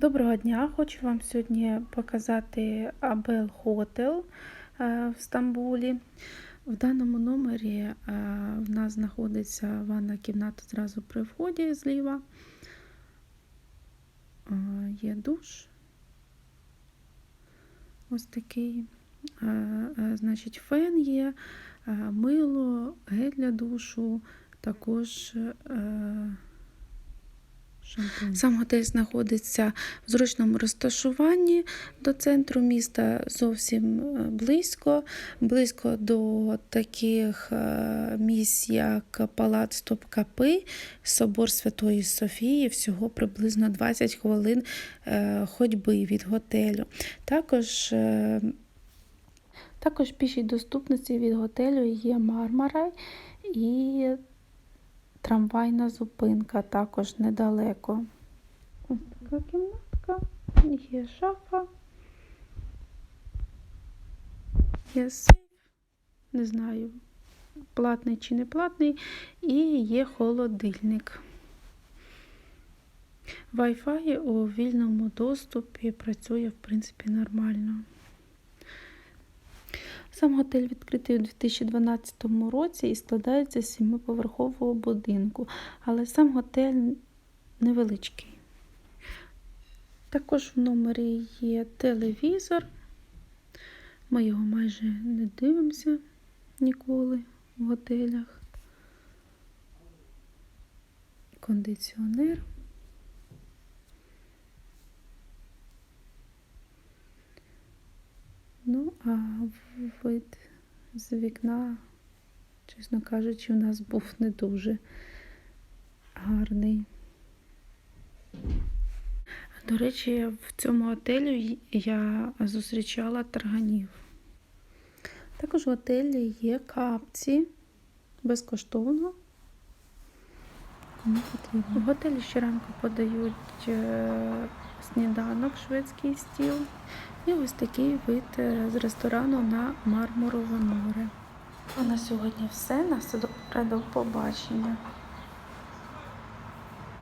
Доброго дня! Хочу вам сьогодні показати Абел Хотел е, в Стамбулі. В даному номері е, в нас знаходиться ванна кімната зразу при вході зліва. Е, Є душ. Ось такий. Значить, фен є, мило, гель для душу, також. Сам готель знаходиться в зручному розташуванні до центру міста зовсім е, близько, близько до таких е, місць, як Палац Топкапи, Собор Святої Софії, всього приблизно 20 хвилин е, ходьби від готелю. Також також пішій доступності від готелю є Мармарай і трамвайна зупинка також недалеко. Ось така кімнатка, є шафа, є сейф, не знаю, платний чи не платний, і є холодильник. Wi-Fi у вільному доступі працює, в принципі, нормально. Сам готель відкритий у 2012 році і складається з сімиповерхового будинку, але сам готель невеличкий. Також в номері є телевізор. Ми його майже не дивимося ніколи в готелях. Кондиціонер. Ну, а вид з вікна, чесно кажучи, у нас був не дуже гарний. До речі, в цьому отелі я зустрічала тарганів. Також в отелі є капці безкоштовно. В готелі щоранку подають е, сніданок, шведський стіл. І ось такий вид е, з ресторану на Мармурове море. А на сьогодні все. На до побачення.